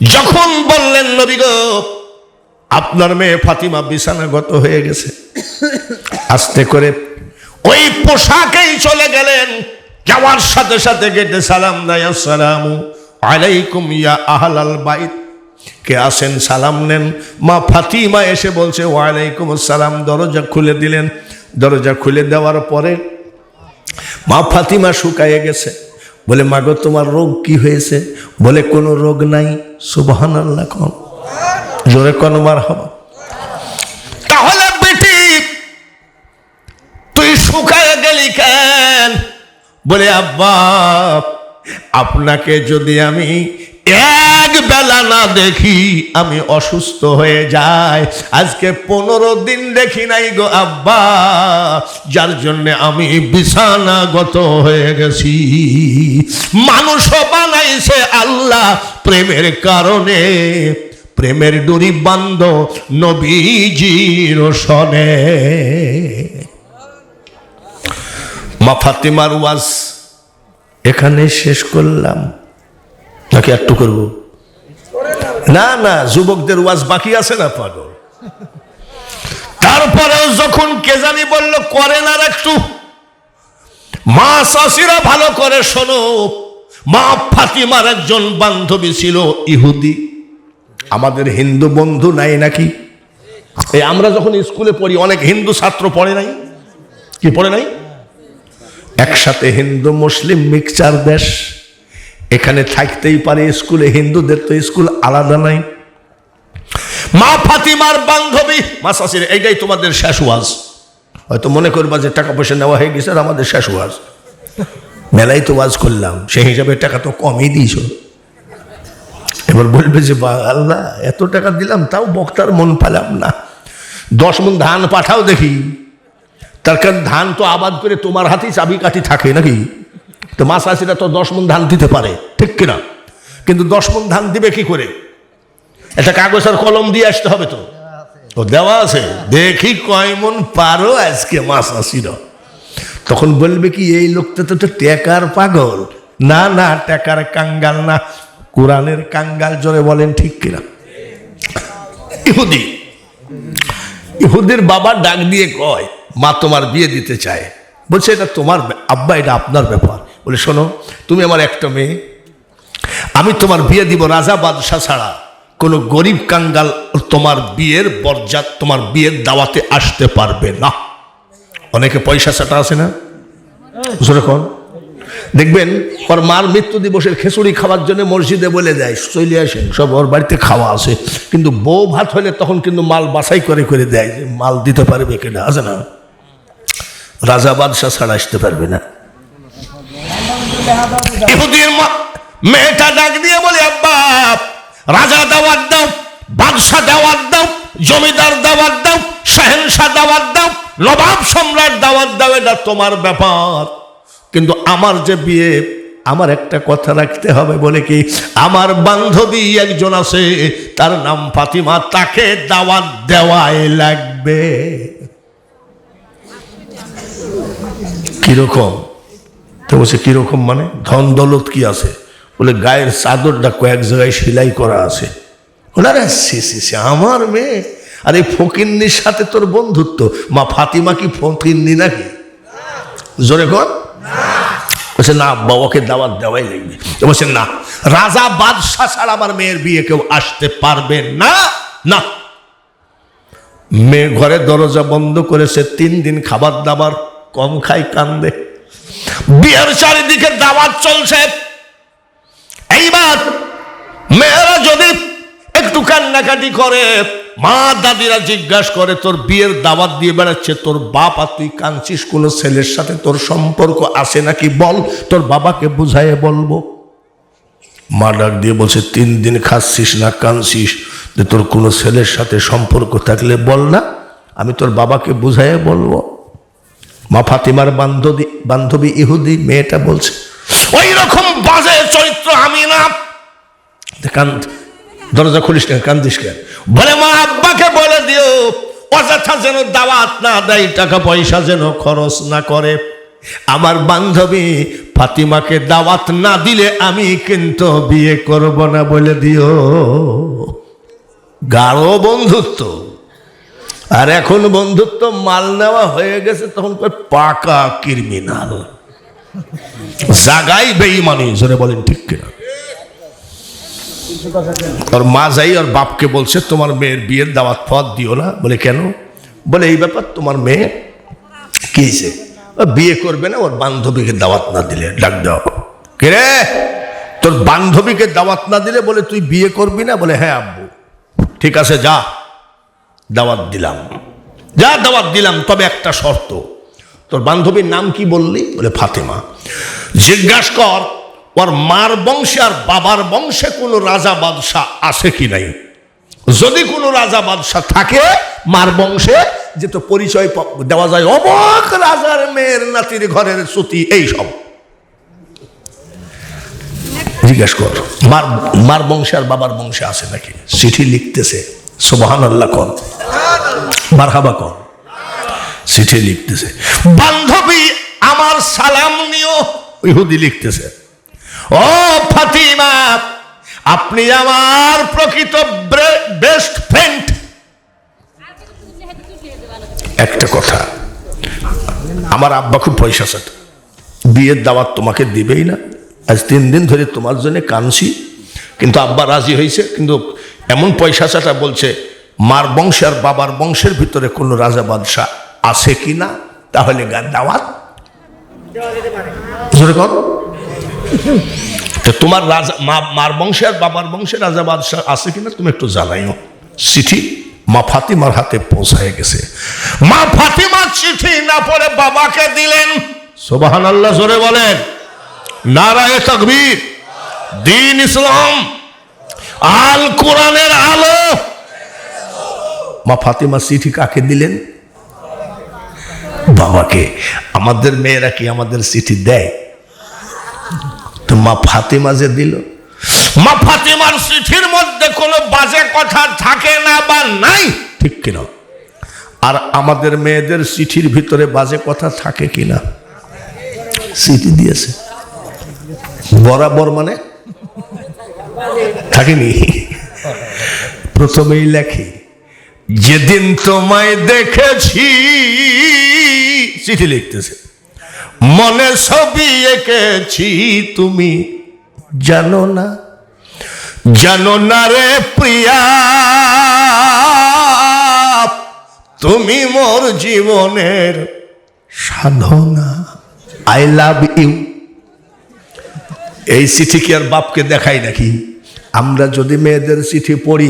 যখন বললেন, নবী গো, আপনার মেয়ে ফাতিমা বিছানাগত হয়ে গেছে। আস্তে করে ওই পোশাকেই চলে গেলেন। যাওয়ার সাথে সাথে গেটে সালাম দেয়, আসসালামু আলাইকুম ইয়া আহলাল বাইত। কে আসেন, সালাম নেন। মা ফাতিমা এসে বলছে, ওয়ালাইকুম আসসালাম। দরজা খুলে দিলেন। দরজা খুলে দেওয়ার পরে মা ফাতিমা শুকায়ে গেছে। বলে, মাগো, তোমার রোগ কি হয়েছে? বলে, কোনো রোগ নাই সুবহান আল্লাহ কন। জোরে কন মার হবা তাহলে বেটি, তুই শুকায় গেলি কেন? বলে, আব্বা, আপনাকে যদি আমি এক বেলা না দেখি আমি অসুস্থ হয়ে যাই। আজকে পনেরো দিন দেখি নাই গো আব্বা। যার জন্য আমি বিছানাগত হয়ে গেছি। মানুষও বানাইছে আল্লাহ প্রেমের কারণে। প্রেমের ডুরি বান্ধ নবীজির সনে। মা ফাতিমার ওয়াজ এখানে শেষ করলাম। নাকি একটু করব? না না, যুবকদের ওয়াজ বাকি আছে না, পাগল? তারপরেও যখন কে জানি বলল করেন আর একটু। মা শাশিরা ভালো করে শোনো, মা ফাতিমার একজন বান্ধবী ছিল ইহুদি। আমাদের হিন্দু বন্ধু নাই নাকি? এই আমরা যখন স্কুলে পড়ি, অনেক হিন্দু ছাত্র পড়ে নাই? কি পড়ে নাই? একসাথে হিন্দু, মুসলিম, মিক্সচার দেশ। এখানে থাকতেই পারে স্কুলে, হিন্দুদের তো স্কুল আলাদা নাই। মা ফাতিমার বান্ধবী, মা শাশির এইটাই তোমাদের শেষ ওয়াজ। হয়তো মনে করবা যে টাকা পয়সা নেওয়া হয়ে গেছে, আর আমাদের শেষ ওয়াজ। মেলাই তো ওয়াজ করলাম, সেই হিসাবে টাকা তো কমই দিয়েছ। এবার বলবে যে বা আল্লাহ এত টাকা দিলাম, তাও বক্তার মন পেলাম না। দশ মন ধান পাঠাও দেখি। তার কারণ ধান তো আবাদ করে তোমার হাতেই চাবি কাঠি থাকে নাকি? তো মা চাষিরা তো দশ মন ধান দিতে পারে, ঠিক কিনা? কিন্তু দশ মন ধান দিবে কি করে? একটা কাগজ আর কলম দিয়ে আসতে হবে তো। ও দেওয়া আছে, দেখি কয় মন পারো আজকে মা চাষিরা তখন বলবে কি, এই লোকটা তো তো টেকার পাগল। না না, টেকার কাঙ্গাল না, কোরআনের কাঙ্গাল জোরে বলেন ঠিক কিনা? ইহুদি, ইহুদির বাবা ডাক দিয়ে কয়, মা তোমার বিয়ে দিতে চায়। বলছে, এটা তোমার আব্বা, এটা আপনার ব্যাপার। বলে, শোনো, তুমি আমার একটা মেয়ে। আমি তোমার বিয়ে দিব রাজা বাদশাহ ছাড়া। কোনো গরিব কাঙ্গাল তোমার বিয়ের বরজাত তোমার বিয়ের দাওয়াতে আসতে পারবে না। অনেকে পয়সা চাটা আছে না? দেখবেন, ওর মার মৃত্যু দিবসের খেচুড়ি খাওয়ার জন্য মসজিদে বলে দেয়, চলে আসেন, সব ওর বাড়িতে খাওয়া আছে। কিন্তু বউ ভাত হলে তখন কিন্তু মাল বাছাই করে করে দেয় মাল দিতে পারবে কিনা? আছে না? রাজা বাদশাহ ছাড়া আসতে পারবে না। ইহুদির মেয়েটা ডাক দিয়ে বলে, আব্বা, রাজা দাওয়াত দাও বাদশাহ দাওয়াত দাও, জমিদার দাওয়াত দাও, শাহেনশাহ দাওয়াত দাও, নবাব সম্রাট দাওয়াত দাও, এটা তোমার ব্যাপার। কিন্তু আমার যে বিয়ে, আমার একটা কথা রাখতে হবে বলে কি, আমার বান্ধবী একজন আছে, তার নাম ফাতিমা, তাকে দাওয়াত দেওয়াই লাগবে। কীরকম? তো বলছে, কীরকম মানে? ধন দৌলত কি আছে? বলে, গায়ের চাদরটা কয়েক জায়গায় সেলাই করা আছে। ওনারা সি সি আমার মেয়ে? আর, এই ফকিন্নির সাথে তোর বন্ধুত্ব? মা ফাতিমা কি ফকিন্নি নাকি? জোরে কর। বলছে, না বাবাকে দাওয়াত দেওয়াই লাগবে। বলছে, না, রাজা বাদশাহ ছাড়া আমার মেয়ের বিয়ে কেউ আসতে পারবে না। না। মেয়ে ঘরে দরজা বন্ধ করেছে, তিন দিন খাবার দাবার কম খাই কান্দে। বিয়ের চারিদিকে দাওয়াত চলছে। এইবার মেয়েরা যদি একটু কান্নাকাটি করে, মা দাদিরা জিজ্ঞাসা করে, তোর বিয়ের দাওয়াত দিয়ে বেড়াচ্ছে, তোর আর তুই কাঁদছিস কোনো ছেলের সাথে? তোর সম্পর্ক আছে নাকি? বল, তোর বাবাকে বুঝাইয়ে বলব। মা ডাক দিয়ে বলছে, তিন দিন খাচ্ছিস না, কাঁদছিস? যে তোর কোনো ছেলের সাথে সম্পর্ক থাকলে বল না, আমি তোর বাবাকে বুঝাইয়ে বলব। মা ফাতিমার বান্ধবী বান্ধবী ইহুদি মেয়েটা বলছে ওই রকম বাজে চরিত্র আমি না। কান্ত দরজা খুলিস কেন কান্দিস কেন? বলে, মা, আব্বাকে বলে দিও, অযথা যেন দাওয়াত না দেয়, টাকা পয়সা যেন খরচ না করে। আমার বান্ধবী ফাতিমাকে দাওয়াত না দিলে আমি কিন্তু বিয়ে করব না বলে দিও। গাঢ় বন্ধুত্ব। আর এখন বন্ধুত্ব মাল নেওয়া হয়ে গেছে, তখন পাকা ক্রিমিনাল। জাগাই বেইমানি জোরে বলেন ঠিক কিনা? ওর মা যাই ওর বাপকে বলছে, তোমার মেয়ের বিয়ের দাওয়াত পথ দিও না। বলে, কেন? বলে, এই ব্যাপার, তোমার মেয়ে কি বিয়ে করবে না, ওর বান্ধবীকে দাওয়াত না দিলে। ডাক দাও। কে রে? তোর বান্ধবীকে দাওয়াত না দিলে বলে, তুই বিয়ে করবি না? বলে হ্যাঁ আব্বু। ঠিক আছে, যা। দাওয়াত দিলাম। যা দাওয়াত দিলাম, তবে একটা শর্ত। তোর বান্ধবীর নাম কি বললি? বলে ফাতেমা। জিজ্ঞাসা কর, ওর মার বংশে আর বাবার বংশে কোনো রাজা বাদশাহ আছে কি নাই? যদি কোনো রাজা বাদশাহ থাকে মার বংশে, যে তো পরিচয় দেওয়া যায় অবাক রাজার মেয়ের নাতির ঘরের শ্রুতি এই সব। জিজ্ঞাসা কর, মার মার বংশে আর বাবার বংশে আছে নাকি? চিঠি লিখতেছে। সোবাহান আল্লাহ কর মারহাবা কর চিঠি লিখতেছে। বান্ধবী, আমার সালাম নিও। ইহুদি লিখতেছে। ও ফাতিমা, আপনি আমার প্রকৃত বেস্ট ফ্রেন্ড। একটা কথা, আমার আব্বা খুব পয়সা আছে বিয়ের দাওয়াত তোমাকে দিবেই না। আজ তিন দিন ধরে তোমার জন্য কানছি কিন্তু আব্বা রাজি হয়েছে, কিন্তু এমন পয়সা চাটা বলছে, মার বংশ আর বাবার বংশের ভিতরে কোনো রাজা বাদশাহ আছে কি না? তাহলে গা দাওয়াত। তোমার রাজা মার বংশে আর বাবার বংশে রাজা বাদশাহ আছে কিনা তুমি একটু জানাইও চিঠি মা ফাতিমার হাতে পৌঁছায় গেছে। মা ফাতিমার চিঠি না পড়ে বাবাকে দিলেন। সোবাহান আল্লাহ জোরে বলেন। নারায় তকবীর। দিন ইসলাম। আল কোরআনের আলো। মা ফাতিমা চিঠি কাকে দিলেন? বাবাকে। আমাদের মেয়েরা কি আমাদের চিঠি দেয়? তো মা ফাতিমা যে দিল। মা ফাতিমার চিঠির মধ্যে কোনো বাজে কথা থাকে না বা নাই? ঠিক কিনা? আর আমাদের মেয়েদের চিঠির ভিতরে বাজে কথা থাকে কিনা? চিঠি দিয়েছে। বরাবর মানে থাকেনি। প্রথমেই লেখে, যেদিন তোমায় দেখেছি, চিঠি লিখতেছে, মনে ছবি এঁকেছি, তুমি জানো না? জানো না রে প্রিয়া, তুমি মোর জীবনের সাধনা। I love you. এই চিঠি কি আর বাপকে দেখাই নাকি? আমরা যদি মেয়েদের চিঠি পড়ি